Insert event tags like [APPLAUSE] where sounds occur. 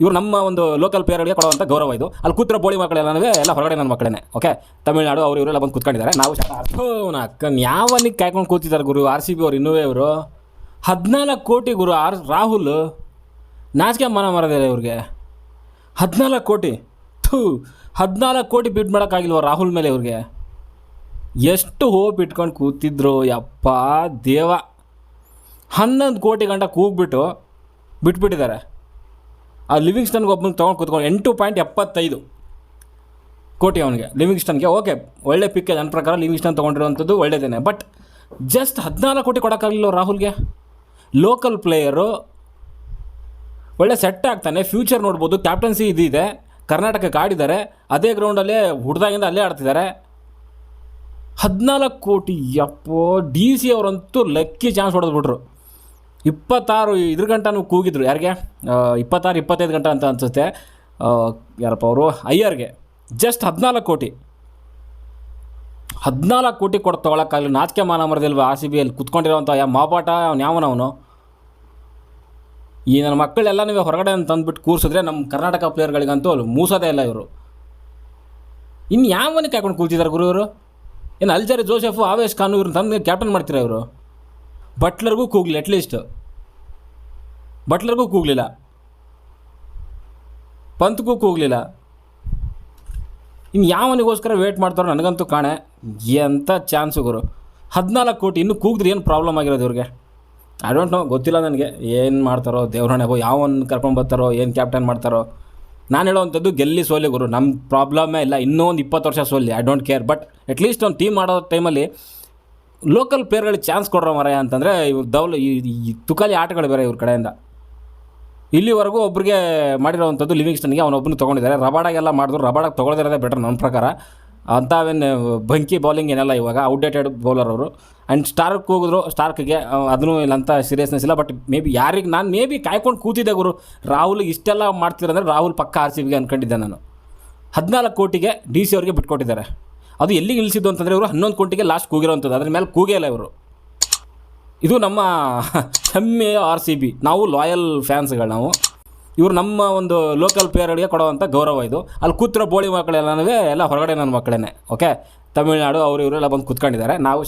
ಇವರು ನಮ್ಮ ಒಂದು ಲೋಕಲ್ ಪ್ಲೇಯರ್ಗಳಿಗೆ ಕೊಡುವಂಥ ಗೌರವ ಇದು. ಅಲ್ಲಿ ಕೂತ್ರ ಬೋಳಿ ಮಕ್ಕಳೆಲ್ಲನೂ ಎಲ್ಲ ಹೊರಗಡೆ ನನ್ನ ಮಕ್ಕಳೇ ಓಕೆ ತಮಿಳ್ನಾಡು ಅವರು ಇವರೆಲ್ಲ ಬಂದು ಕೂತ್ಕೊಂಡಿದ್ದಾರೆ. ನಾವು ಅರ್ಥವನ ಅಕ್ಕನ ಯಾವನಿಗೆ ಕಾಯ್ಕೊಂಡು ಕೂತಿದ್ದಾರೆ ಗುರು ಆರ್ ಸಿ ಬಿ ಅವ್ರು ಇನ್ನೂ ಇವರು. ಹದಿನಾಲ್ಕು ಕೋಟಿ ಗುರು, ಆರ್ ರಾಹುಲ್, ನಾಚಿಕೆ ಮನ ಮರದಿಲ್ಲ ಇವ್ರಿಗೆ. ಹದಿನಾಲ್ಕು ಕೋಟಿ, ಥೂ, ಹದಿನಾಲ್ಕು ಕೋಟಿ ಬಿಡ್ ಮಾಡೋಕ್ಕಾಗಿಲ್ವ ರಾಹುಲ್ ಮೇಲೆ ಇವ್ರಿಗೆ? ಎಷ್ಟು ಹೋಪ್ ಇಟ್ಕೊಂಡು ಕೂತಿದ್ರು, ಯಪ್ಪ ದೇವ. ಹನ್ನೊಂದು ಕೋಟಿ ಗಂಟ ಕೂಗ್ಬಿಟ್ಟು ಬಿಟ್ಬಿಟ್ಟಿದ್ದಾರೆ. ಆ ಲಿವಿಂಗ್ಸ್ಟನ್ಗೆ ಒಬ್ಬನಿಗೆ ತೊಗೊಂಡು ಕೂತ್ಕೊಂಡು ಎಂಟು ಪಾಯಿಂಟ್ ಎಪ್ಪತ್ತೈದು ಕೋಟಿ ಅವನಿಗೆ. ಲಿವಿಂಗ್ಸ್ಟನ್ಗೆ, ಓಕೆ, ಒಳ್ಳೆ ಪಿಕ್ ನನ್ನ ಪ್ರಕಾರ ಲಿವಿಂಗ್ಸ್ಟನ್ ತೊಗೊಂಡಿರುವಂಥದ್ದು ಒಳ್ಳೇದೇನೆ ಬಟ್ ಜಸ್ಟ್ ಹದಿನಾಲ್ಕು ಕೋಟಿ ಕೊಡೋಕ್ಕಾಗಲಿಲ್ಲ ರಾಹುಲ್ಗೆ? ಲೋಕಲ್ ಪ್ಲೇಯರು ಒಳ್ಳೆ ಸೆಟ್ ಆಗ್ತಾನೆ. ಫ್ಯೂಚರ್ ನೋಡ್ಬೋದು. ಕ್ಯಾಪ್ಟನ್ಸಿ ಇದಿದೆ. ಕರ್ನಾಟಕಕ್ಕೆ ಆಡಿದ್ದಾರೆ. ಅದೇ ಗ್ರೌಂಡಲ್ಲೇ ಹುಡ್ದಾಗಿಂದ ಅಲ್ಲೇ ಆಡ್ತಿದ್ದಾರೆ. ಹದಿನಾಲ್ಕು ಕೋಟಿ, ಯಪ್ಪೋ, ಡಿ ಸಿ ಅವರಂತೂ ಲಕ್ಕಿ ಚಾನ್ಸ್ ಹೊಡೆದ್ಬಿಟ್ರು. ಇಪ್ಪತ್ತಾರು ಇದ್ರ ಗಂಟನೂ ಕೂಗಿದ್ರು. ಯಾರಿಗೆ? ಇಪ್ಪತ್ತಾರು, ಇಪ್ಪತ್ತೈದು ಗಂಟೆ ಅಂತ ಅನಿಸುತ್ತೆ. ಯಾರಪ್ಪ ಅವರು? ಅಯ್ಯರ್ಗೆ. ಜಸ್ಟ್ ಹದಿನಾಲ್ಕು ಕೋಟಿ. ಹದಿನಾಲ್ಕು ಕೋಟಿ ಕೊಟ್ಟು ತೊಗೊಳಕ್ಕಾಗಲಿ ನಾಚಿಕೆ ಮಾನ ಮರದಿಲ್ವ ಆ ಸಿ ಬಿಯಲ್ಲಿ ಕುತ್ಕೊಂಡಿರೋವಂಥ ಯಾವ ಮಾಪಾಟ, ಅವ್ನು ಯಾವನವನು ಈ ನನ್ನ ಮಕ್ಕಳೆಲ್ಲ ನೀವು ಹೊರಗಡೆ ತಂದುಬಿಟ್ಟು ಕೂರಿಸಿದ್ರೆ ನಮ್ಮ ಕರ್ನಾಟಕ ಪ್ಲೇಯರ್ಗಳಿಗಂತೂ ಮೂಸೋದೇ ಇಲ್ಲ ಇವರು. ಇನ್ನು ಯಾವನಿಗೆ ಕಾಯ್ಕೊಂಡು ಕೂತಿದ್ದಾರೆ ಗುರು ಇವರು? ಏನು ಅಲ್ಜರಿ, ಜೋಸೆಫು, ಆವೇಶ್ ಖಾನ್ ಇವ್ರನ್ನ ತಂದು ಕ್ಯಾಪ್ಟನ್ ಮಾಡ್ತೀರಾ ಇವರು? ಬಟ್ಲರ್ಗೂ ಕೂಗ್ಲಿ ಅಟ್ಲೀಸ್ಟ್ ಬಟ್ಲರ್ಗೂ ಕೂಗಲಿಲ್ಲ. ಪಂತ್ಗೂ ಕೂಗಲಿಲ್ಲ. ಇನ್ನು ಯಾವನಿಗೋಸ್ಕರ ವೇಟ್ ಮಾಡ್ತಾರೋ ನನಗಂತೂ ಕಾಣೆ. ಎಂಥ ಚಾನ್ಸು ಗುರು. ಹದಿನಾಲ್ಕು ಕೋಟಿ, ಇನ್ನೂ ಕೂಗಿದ್ರೆ ಏನು ಪ್ರಾಬ್ಲಮ್ ಆಗಿರೋದು ಇವ್ರಿಗೆ? ಐ ಡೋಂಟ್ ನೋ ಗೊತ್ತಿಲ್ಲ ನನಗೆ. ಏನು ಮಾಡ್ತಾರೋ ದೇವ್ರಣೆಗೋ ಯಾವನ್ನ ಕರ್ಕೊಂಡು ಬರ್ತಾರೋ, ಏನು ಕ್ಯಾಪ್ಟನ್ ಮಾಡ್ತಾರೋ. ನಾನು ಹೇಳೋವಂಥದ್ದು ಗೆಲ್ಲಿ ಸೋಲಿ ಗುರು. ನಮ್ಮ ಪ್ರಾಬ್ಲಮ್ಮೇ ಇಲ್ಲ ಇನ್ನೂ ಒಂದು ಇಪ್ಪತ್ತು ವರ್ಷ Solih I don't care but at least ಒಂದು ಟೀಮ್ ಮಾಡೋ ಟೈಮಲ್ಲಿ ಲೋಕಲ್ ಪ್ಲೇಯರ್ಗಳಿಗೆ ಚಾನ್ಸ್ ಕೊಡ್ರ ಮರ ಅಂತಂದರೆ ಇವ್ರು ದೌಲ್ ಈ ತುಕಾಲಿ ಆಟಗಳು ಬೇರೆ ಇವ್ರ ಕಡೆಯಿಂದ. ಇಲ್ಲಿವರೆಗೂ ಒಬ್ಬರಿಗೆ ಮಾಡಿರೋವಂಥದ್ದು ಲಿವಿಂಗ್ಸ್ಟನ್ಗೆ ಅವನೊಬ್ಬನು ತೊಗೊಂಡಿದ್ದಾರೆ. ರಬಾಡಾಗೆಲ್ಲ ಮಾಡಿದ್ರು. ರಬಾಡಾಗ ತೊಗೊಳ್ದಿರೋದೇ ಬೆಟರ್ ನನ್ನ ಪ್ರಕಾರ. ಅಂಥವೇನು ಬಂಕಿ ಬೌಲಿಂಗ್ ಏನೆಲ್ಲ ಇವಾಗ. ಔಟ್ಡೇಟೆಡ್ ಬೌಲರ್ ಅವರು. ಆ್ಯಂಡ್ ಸ್ಟಾರ್ಕ್ ಹೋಗಿದ್ರು. ಸ್ಟಾರ್ಕ್ಗೆ ಇಲ್ಲ ಅಂತ ಸೀರಿಯಸ್ನೆಸ್ ಇಲ್ಲ. ಬಟ್ ಮೇ ಬಿ ಯಾರಿಗೆ, ನಾನು ಮೇ ಬಿ ಕಾಯ್ಕೊಂಡು ಕೂತಿದ್ದೆ ಗುರು. ರಾಹುಲ್ ಇಷ್ಟೆಲ್ಲ ಮಾಡ್ತಿರೋದ್ರೆ ರಾಹುಲ್ ಪಕ್ಕ ಆರ್ ಸಿ ಬಿಗೆ ಅಂದ್ಕೊಂಡಿದ್ದೆ ನಾನು. ಹದಿನಾಲ್ಕು ಕೋಟಿಗೆ ಡಿ ಸಿ ಅವ್ರಿಗೆ ಬಿಟ್ಕೊಟ್ಟಿದ್ದಾರೆ. ಅದು ಎಲ್ಲಿಗೆ ನಿಲ್ಲಿಸಿದ್ದು ಅಂತಂದರೆ ಇವರು ಹನ್ನೊಂದು ಕೋಟಿಗೆ ಲಾಸ್ಟ್ ಕೂಗಿರೋವಂಥದ್ದು. ಅದ್ರ ಮೇಲೆ ಕೂಗೇ ಇಲ್ಲ ಇವರು. ಇದು ನಮ್ಮ [LAUGHS] ಹೆಮ್ಮೆಯ ಆರ್ ಸಿ ಬಿ ನಾವು ಲಾಯಲ್ ಫ್ಯಾನ್ಸ್ಗಳು ನಾವು. ಇವರು ನಮ್ಮ ಒಂದು ಲೋಕಲ್ ಪ್ಲೇಯರ್ಗಳಿಗೆ ಕೊಡುವಂಥ ಗೌರವ ಇದು. ಅಲ್ಲಿ ಕೂತಿರೋ ಬೋಳಿ ಮಕ್ಕಳೆಲ್ಲನೂ ಎಲ್ಲ ಹೊರಗಡೆ ನನ್ನ ಮಕ್ಕಳೇ ಓಕೆ ತಮಿಳ್ನಾಡು, ಅವರು ಇವರೆಲ್ಲ ಬಂದು ಕೂತ್ಕೊಂಡಿದ್ದಾರೆ. ನಾವು